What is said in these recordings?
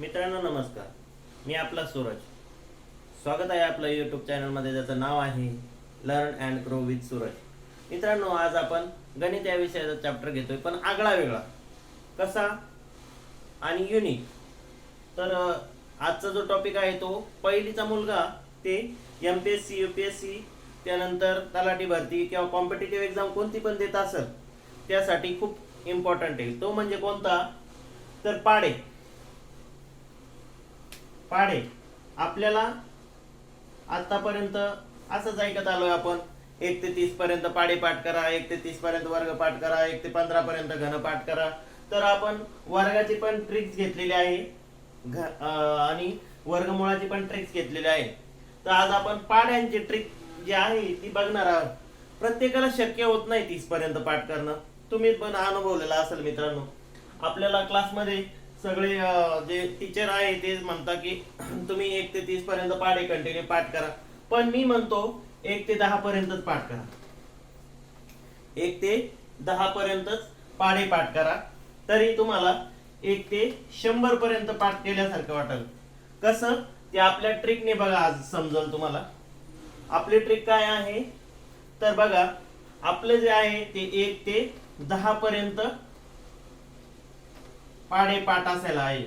मित्रांनो नमस्कार. मी आपला सूरज. स्वागत आहे आपलं यूट्यूब चॅनलमध्ये ज्याचं नाव आहे learn and grow with Suraj. मित्रांनो आज आपण गणित या विषयाचा चॅप्टर घेतोय पण आगळा वेगळा. कसा? आणि युनिक तर आजचा जो टॉपिक आहे तो पहिलीचा मुलगा ते M P S C U P S C त्यानंतर तलाठी भरती किंवा कॉम्पिटेटिव्ह एक्झाम कोणती पण देत असेल त्यासाठी खूप इम्पॉर्टंट आहे. तो म्हणजे कोणता? तर पाडे. पाडे. आपल्याला आतापर्यंत असंच ऐकत आलोय आपण. एक ते तीस पर्यंत पाडे पाठ करा एक ते तीस पर्यंत वर्ग पाठ करा एक ते पंधरा पर्यंत घन पाठ करा. तर आपण वर्गाची पण ट्रिक्स घेतलेली आहे. घ- आणि वर्गमुळाची पण ट्रिक्स घेतलेली आहे. तर आज आपण पाड्यांची ट्रिक जी आहे ती बघणार आहोत. प्रत्येकाला शक्य होत नाही तीस पर्यंत पाठ करणं. तुम्ही पण अनुभवलेला असेल मित्रांनो. आपल्याला क्लासमध्ये सगळे जे टीचर आहे ते म्हणतात की तुम्ही एक ते तीस पर्यंत पाढे कंटिन्यू पाठ करा. पण मी म्हणतो एक ते दहा पर्यंतच पाठ करा. एक ते दहा पर्यंतच पाढे पाठ करा. तरी तुम्हाला एक ते शंभर पर्यंत पाठ केल्यासारखं वाटेल. कसं? ते आपल्या ट्रिकने बघा आज समजल तुम्हाला. आपली ट्रिक काय आहे? तर बघा आपलं जे आहे ते एक ते दहा पर्यंत पाडे पाठ असायला आहे.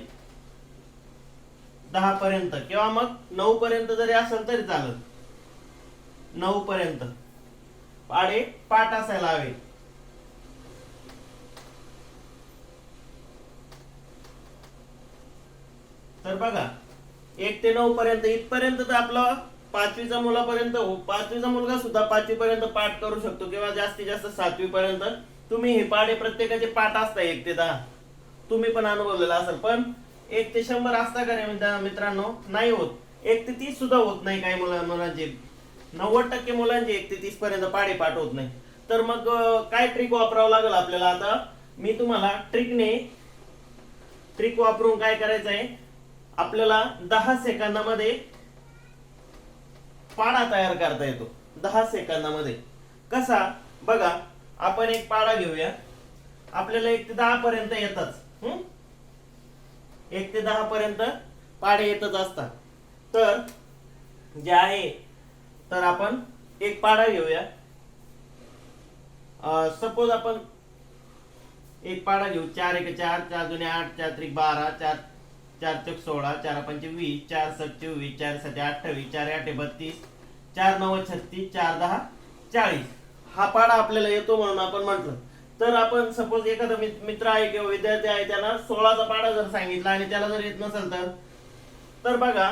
दहा पर्यंत किंवा मग नऊ पर्यंत जरी असेल तरी चालत. नऊ पर्यंत. पाडे पाठ असायला हवे. तर बघा एक ते नऊ पर्यंत इथपर्यंत तर आपला पाचवीचा मुलापर्यंत पाचवीचा मुलगा सुद्धा पाचवी पर्यंत पाठ करू शकतो किंवा जास्तीत जास्त सातवी पर्यंत तुम्ही हे पाडे प्रत्येकाचे पाठ असता एक ते दहा. तुम्ही पण अनुभवलेला असेल. पण एक ते शंभर असता का रे मित्रांनो? नाही होत. एक ते तीस सुद्धा होत नाही काही मुला मुलांचे. नव्वद टक्के मुलांचे एक ते तीस पर्यंत पाडी पाठवत होत नाही. तर मग काय ट्रिक वापरावं लागेल आपल्याला आता? मी तुम्हाला ट्रिकने ट्रिक वापरून काय करायचं आहे? आपल्याला दहा सेकंदामध्ये पाडा तयार करता येतो. दहा सेकंदामध्ये. कसा? बघा आपण एक पाडा घेऊया. आपल्याला एक ते दहा पर्यंत येतच. एक ते दहा पर्यंत पाढे येतच असतात. तर जे आहे तर आपण एक पाडा घेऊया. सपोज आपण एक पाडा घेऊ. चार एक चार चार जुने आठ चार त्रिक बारा चार चार चौक सोळा चार पंचे वीस चार सत चोवीस चार सते अठ्ठावीस चार आठ बत्तीस चार नव्वद छत्तीस चार दहा चाळीस. हा पाडा आपल्याला येतो म्हणून आपण म्हटलं. तर आपण सपोज एखादा मित्र आहे किंवा विद्यार्थी आहे त्याला सोळाचा पाडा जर सांगितला आणि त्याला जर येत नसेल तर? तर बघा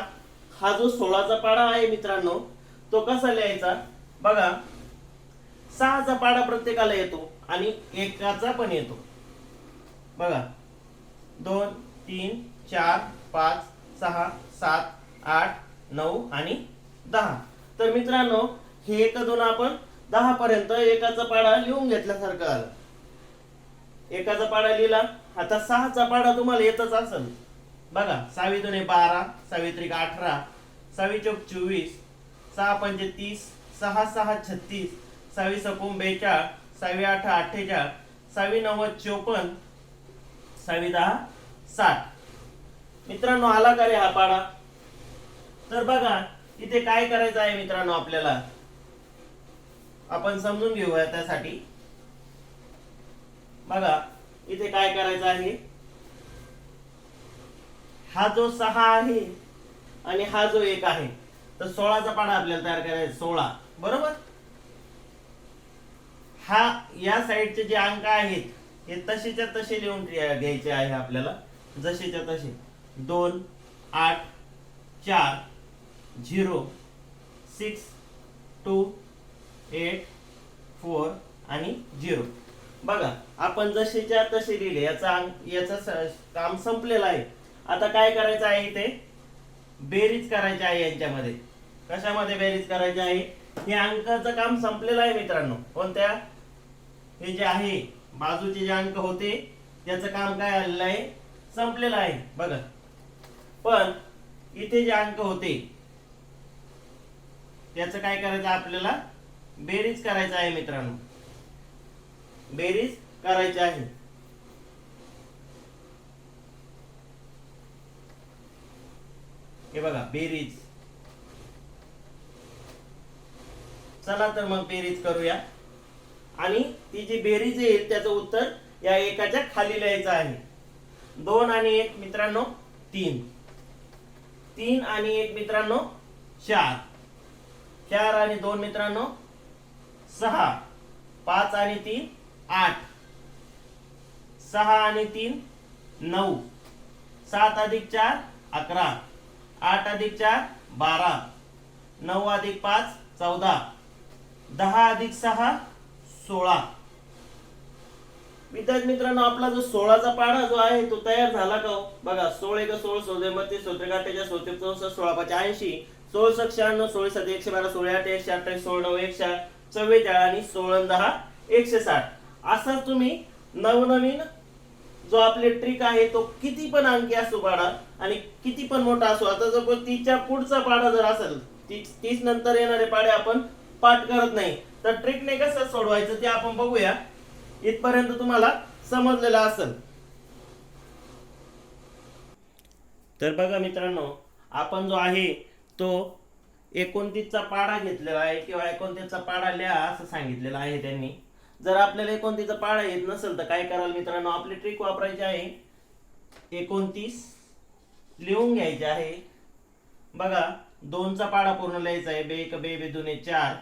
हा जो सोळाचा पाडा आहे मित्रांनो तो कसा लिहायचा? बघा सहाचा पाडा प्रत्येकाला येतो आणि एकाचा पण येतो. बघा दोन तीन चार पाच सहा सात आठ नऊ आणि दहा. तर मित्रांनो हे एक दोन आपण दहा पर्यंत एकाचा पाडा लिहून घेतल्यासारखं आलं. एकाचा पाडा लिहिला. आता सहाचा पाडा तुम्हाला येतच असेल. बघा सहावी दोन बारा सावित्रिक अठरा सहावी चौक चोवीस सहा पंचे तीस सहा सहा छत्तीस सहावी सकोम बेचाळ सहावी आठ अठ्ठेचाळ सहावी नव्वद चोपन्न सहावी दहा साठ. मित्रांनो आला का रे हा पाडा? तर बघा इथे काय करायचं आहे मित्रांनो आपल्याला? आपण समजून घेऊया त्यासाठी. बघा इथे काय करायचं आहे? हा जो सहा आहे आणि हा जो एक आहे तर सोळाचा पाडा आपल्याला तयार करायचा सोळा. बरोबर? हा या साईडचे जे अंक आहेत हे तसेच्या तसे लिहून घ्यायचे आहे आपल्याला. जसेच्या तसे दोन आठ चार zero six two eight four आणि झिरो. बघा आपण जसेच्या तसे लिहिले याचा अंक याचं काम संपलेलं आहे. आता काय करायचं आहे इथे? बेरीज करायची आहे यांच्यामध्ये. कशामध्ये बेरीज करायची आहे? हे अंकाचं काम संपलेलं आहे मित्रांनो. कोणत्या? हे जे आहे बाजूचे जे अंक होते त्याचं काम काय आलेलं आहे? संपलेलं आहे. बघा. पण इथे जे अंक होते त्याचं काय करायचं आपल्याला? बेरीज करायचं आहे मित्रांनो. बेरीज करायची आहे. हे बघा बेरीज. चला तर मग बेरीज करूया. आणि ती जी बेरीज येईल त्याचं उत्तर या एकाच्या खाली लिहायचं आहे. दोन आणि एक मित्रांनो तीन. तीन आणि एक मित्रांनो चार. चार आणि दोन मित्रांनो सहा. पाच आणि तीन आठ. सहा आणि तीन नऊ. सात अधिक चार अकरा. आठ अधिक चार बारा. नऊ अधिक पाच चौदा. दहा अधिक सहा सोळा. विद्यार्थी मित्रांनो आपला जो सोळाचा पाढा जो आहे तो तयार झाला का हो? बघा सोळे का सोळ सोळे मध्ये सोत्रे काट्याच्या सोत्रे चौसष्ट सोळा पाच ऐंशी. सोळ सक शहाण्णव सोळे सात एकशे बारा सोळे आठ एकशे अठ्ठावीस सोळ नऊ एकशे चव्वेचाळीस आणि सोळा दहा एकशे साठ. असाच तुम्ही नवनवीन जो आपले ट्रिक आहे तो किती पण अंकी असो पाडा आणि किती पण मोठा असो. आता जर तिच्या पुढचा पाडा जर असेल ती तीस नंतर येणारे पाडे आपण पाठ करत नाही. तर ट्रिकने कसं सोडवायचं ते आपण बघूया. इथपर्यंत तुम्हाला समजलेलं असेल. तर बघा मित्रांनो आपण जो आहे तो एकोणतीसचा पाडा घेतलेला आहे किंवा एकोणतीसचा पाडा लिहा असं सांगितलेलं आहे त्यांनी. जर आपल्याला एकोणतीसचा पाळा येत नसेल तर काय कराल मित्रांनो? आपली ट्रिक वापरायची आहे. एकोणतीस लिहून घ्यायचे आहे. बघा दोनचा पाडा पूर्ण लिहायचा आहे. बे एक बे बे दुने चार.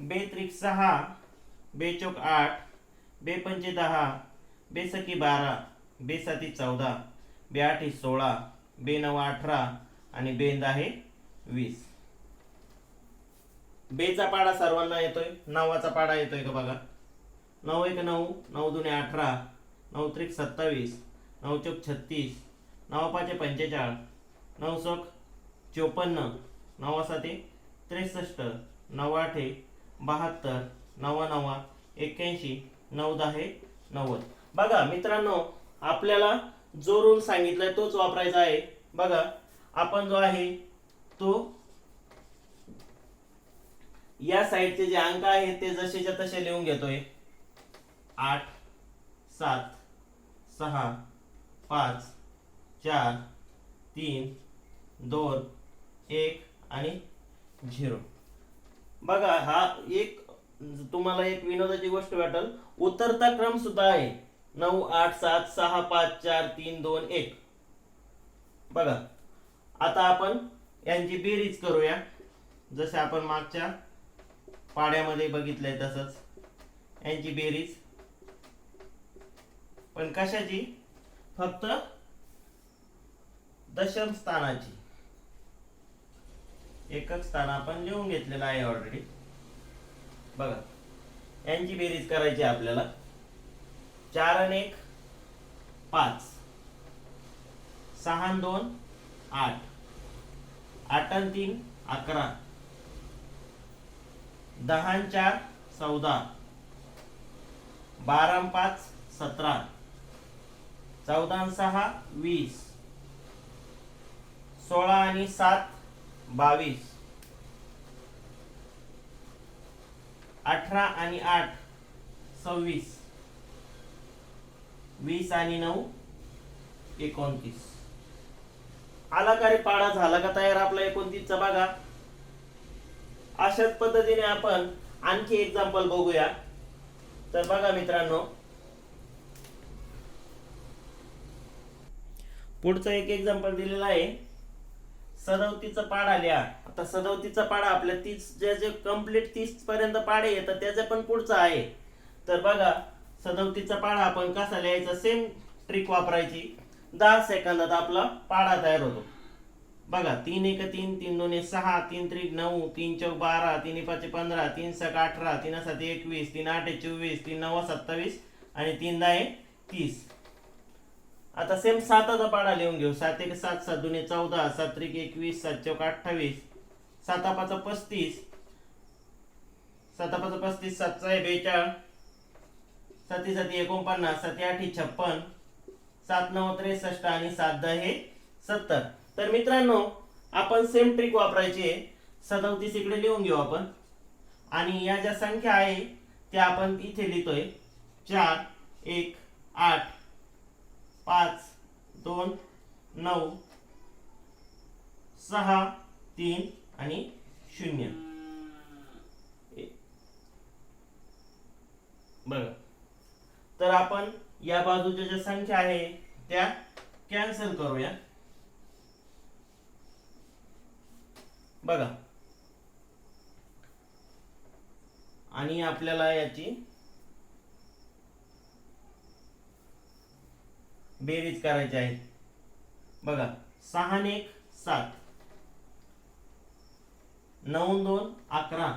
बे त्रिक सहा बे चौक आठ बे पंचे दहा बे सकी बारा बे साती चौदा बे आठी सोळा बे नऊ अठरा आणि बेंद आहे वीस. बेचा पाडा सर्वांना येतोय. नवाचा पाडा येतोय का बघा? नऊ एक नऊ नऊ दुने अठरा नऊ त्रिक सत्तावीस नऊ चौक छत्तीस नऊ पाचे पंचेचाळीस नऊ चौक चोपन्न नवा साते त्रेसष्ट नऊ आठे बहात्तर नवा नवा एक्क्याऐंशी नऊ दहा नव्वद. बघा मित्रांनो आपल्याला जो रूल सांगितलाय तोच वापरायचा आहे. बघा आपण जो आहे तो या साईडचे जे अंक आहेत ते जसेच्या तसे लिहून घेतोय. आठ सात सहा पाच चार तीन दोन एक आणि झिरो. बघा हा एक तुम्हाला एक विनोदाची गोष्ट वाटेल. उतरता क्रम सुद्धा आहे. नऊ आठ सात सहा पाच चार तीन दोन एक. बघा आता आपण यांची बेरीज करूया. जसे आपण मागच्या पाड्यामध्ये बघितलंय तसंच. यांची बेरीज. पण कशाची? फक्त दशम स्थानाची. एकक स्थान आपण लिहून घेतलेलं आहे ऑलरेडी बघा. यांची बेरीज करायची आपल्याला. चार आणि एक पाच. सहा दोन आठ. आठ आणि तीन अकरा. दहा चार चौदा. बारा पाच सतरा. चौदा सहा वीस. सोळा आणि सात बावीस. अठरा आणि आठ सव्वीस. वीस आणि नऊ एकोणतीस. आला का रे पाडा झाला का तयार आपला एकोणतीसचा बघा. अशाच पद्धतीने आपण आणखी एक्झाम्पल बघूया. तर बघा मित्रांनो पुढचं एक एक्झाम्पल दिलेलं आहे. सदवतीचा पाड लिहा आता सदवतीचा पाडा आपल्या तीस ज्या जे कंप्लीट तीस पर्यंत पाडे येतात त्याचा पण पुढचा आहे. तर बघा सदवतीचा पाडा आपण कसा लिहायचा? सेम ट्रिक वापरायची. दहा सेकंदात आपला पाडा तयार होतो. बघा तीन एक तीन तीन दोन एक सहा तीन त्रिक नऊ तीन चौक बारा तीन एक पाच पंधरा तीन सक अठरा तीन सात एकवीस तीन आठ चोवीस तीन नऊ सत्तावीस आणि तीन दहा तीस. आता सेम साताचा पाडा लिहून घेऊ. सात एक सात सात दोन्ही चौदा सात त्रिक एकवीस सात चौक अठ्ठावीस साता पाच पस्तीस साता पाच पस्तीस सातचा आहे बेचाळ साती साती एकोणपन्नास साती आठी छप्पन सात नऊ त्रेसष्ट आणि सात दहा हे सत्तर. तर मित्रांनो आपण सेम ट्रिक वापरायची आहे. सदवतीस इकडे लिहून घेऊ आपण. आणि या ज्या संख्या आहे त्या आपण इथे लिहितोय. चार एक आठ. पाच दोन नऊ सहा तीन आणि शून्य. बघा तर आपण या बाजूच्या ज्या संख्या आहे त्या कॅन्सल करूया. बघा. आणि आपल्याला याची बेरीज करायची आहे. बघा सहा आणि एक सात. नऊ दोन अकरा.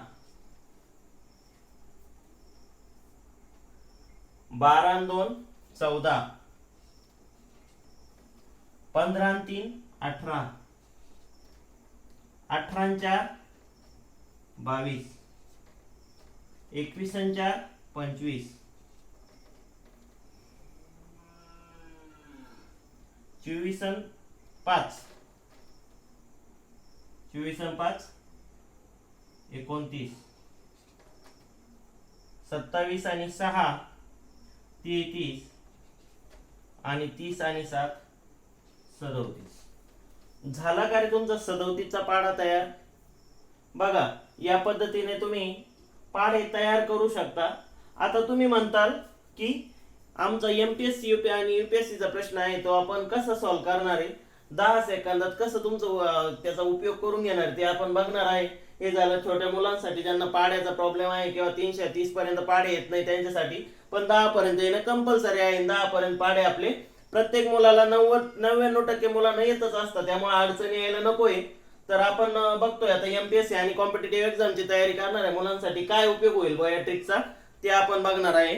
बारा दोन चौदा. पंधरा तीन अठरा. अठरा चार बावीस. एकवीस चार पंचवीस. चोवीस पाच. चोवीस पाच एकोणतीस. सत्तावीस आणि सहा तेहतीस. आणि तीस आणि सात सदोतीस. झाला का रे तुमचा सदोतीसचा पाडा तयार? बघा या पद्धतीने तुम्ही पाढे तयार करू शकता. आता तुम्ही म्हणताल की आमचा एमपीएससी युपी आणि UPSC प्रश्न आहे तो आपण कसा सॉल्व्ह करणार आहे? दहा सेकंदात कसं तुमचं त्याचा उपयोग करून घेणार ते आपण बघणार आहे. हे झालं छोट्या मुलांसाठी ज्यांना पाड्याचा प्रॉब्लेम आहे किंवा तीनशे तीस पर्यंत पाडे येत नाही त्यांच्यासाठी पण दहा पर्यंत येणं कंपल्सरी आहे दहा पर्यंत पाडे आपले. प्रत्येक मुलाला नव्वद नव्याण्णव टक्के मुलांना येतच असतात त्यामुळे अडचणी यायला नकोय. तर आपण बघतोय आता एमपीएससी आणि कॉम्पिटेटिव्ह एक्झामची तयारी करणाऱ्या मुलांसाठी काय उपयोग होईल बुवा ट्रिकचा ते आपण बघणार आहे.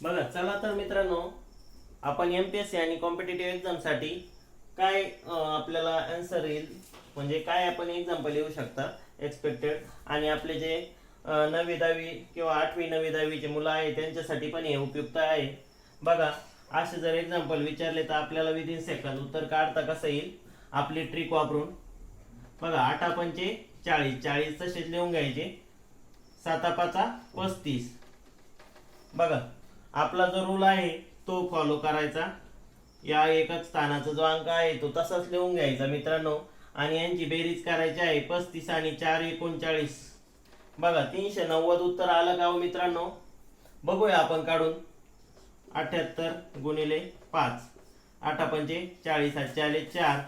बघा चला तर मित्रांनो आपण एम पी एस सी आणि कॉम्पिटेटिव्ह एक्झामसाठी काय आपल्याला आन्सर येईल? म्हणजे काय आपण एक्झाम्पल येऊ शकता एक्सपेक्टेड आणि आपले जे नववी दहावी किंवा आठवी नववी दहावीचे मुलं आहे त्यांच्यासाठी पण हे उपयुक्त आहे. बघा असे जर एक्झाम्पल विचारले तर आपल्याला विदिन सेकंद उत्तर काढता कसं येईल? आपली ट्रिक वापरून. बघा आठा पंचे चाळीस. चाळीस तसेच लिहून घ्यायचे. सातापाचा पस्तीस. बघा आपला जो रूल आहे तो फॉलो करायचा. या एकच स्थानाचा जो अंक आहे तो तसाच लिहून घ्यायचा मित्रांनो. आणि यांची बेरीज करायची आहे पस्तीस आणि चार एकोणचाळीस. बघा तीनशे नव्वद उत्तर आलं का हो मित्रांनो? बघूया आपण काढून. अठ्याहत्तर गुणिले पाच. आठा पंचे चाळीस आठ आले चार.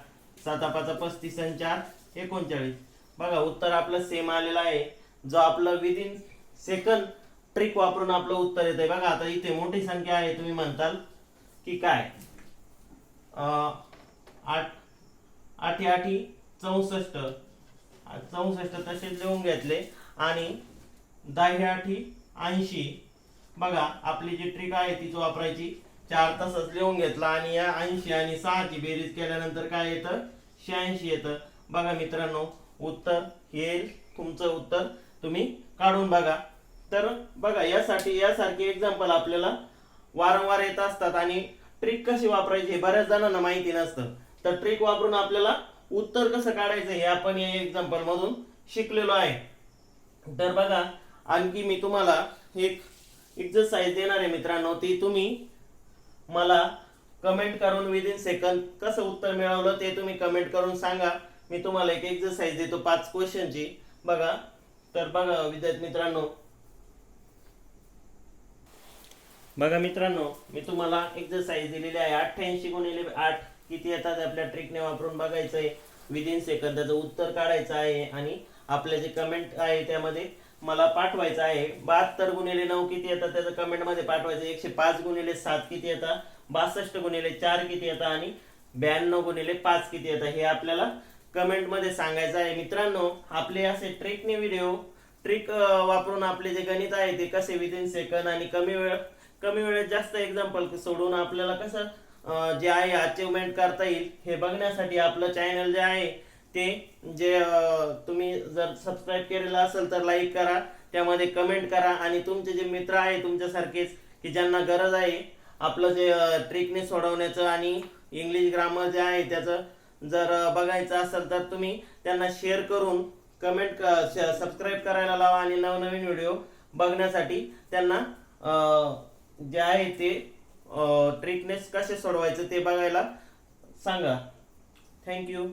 साता पाचा पस्तीस आणि चार एकोणचाळीस. बघा उत्तर आपलं सेम आलेलं आहे. जो आपलं विदिन सेकंद ट्रिक वापरून आपलं उत्तर येतंय. बघा आता इथे मोठी संख्या आहे तुम्ही म्हणताल की काय? आठ आठी आठी चौसष्ट. चौसष्ट तसेच लिहून घेतले. आणि दहा आठी ऐंशी. बघा आपली जी ट्रिक आहे तीच वापरायची. चार तासच लिहून घेतला. आणि या ऐंशी आणि सहाची बेरीज केल्यानंतर काय येतं? शहाऐंशी येतं. बघा मित्रांनो उत्तर येईल तुमचं उत्तर तुम्ही काढून बघा. तर बघा यासाठी यासारखे एक्झाम्पल आपल्याला वारंवार येत असतात आणि ट्रिक कशी वापरायची हे बऱ्याच जणांना माहिती नसतं. तर ट्रिक वापरून आपल्याला उत्तर कसं काढायचं हे आपण या एक्झाम्पल मधून शिकलेलो आहे. तर बघा आणखी मी तुम्हाला एक एक्झरसाइज देणार आहे मित्रांनो. ती तुम्ही मला कमेंट करून विदिन सेकंद कसं उत्तर मिळवलं ते तुम्ही कमेंट करून सांगा. मी तुम्हाला एक एक्झरसाइज देतो पाच क्वेश्चनची बघा तर बघा विद्यार्थी मित्रांनो बघा मित्रांनो मी तुम्हाला एक्झरसाइज दिलेली आहे अठ्ठ्याऐंशी गुणिले आठ किती येतात आपल्या ट्रिकने वापरून बघायचं आहे विदिन सेकंद त्याचं उत्तर काढायचं आहे आणि आपले जे कमेंट आहे त्यामध्ये मला पाठवायचं आहे. बहात्तर गुणिले नऊ किती येतात त्याचं कमेंटमध्ये पाठवायचं एकशे पाच गुणिले सात किती येतात? बासष्ट गुणिले चार किती येतात? आणि ब्याण्णव गुणिले पाच किती येतात? हे आपल्याला कमेंटमध्ये सांगायचं आहे. मित्रांनो आपले असे ट्रिकने व्हिडिओ ट्रिक वापरून आपले जे गणित आहे ते कसे विदिन सेकंद आणि कमी वेळ कमी वेळेत जास्त एक्झाम्पल सोडून आपल्याला कसं जे आहे अचिव्हमेंट करता येईल हे बघण्यासाठी आपलं चॅनल जे आहे ते जे तुम्ही जर सबस्क्राईब केलेलं असेल तर लाईक करा त्यामध्ये कमेंट करा आणि तुमचे जे मित्र आहे तुमच्यासारखेच की ज्यांना गरज आहे आपलं जे ट्रिकने सोडवण्याचं आणि इंग्लिश ग्रामर जे आहे त्याचं जर बघायचं असेल तर तुम्ही त्यांना शेअर करून कमेंट क सबस्क्राईब करायला लावा आणि नवनवीन व्हिडिओ बघण्यासाठी त्यांना जे आहे ते ट्रिकनेस कसे सोडवायचं ते बघायला सांगा. थँक्यू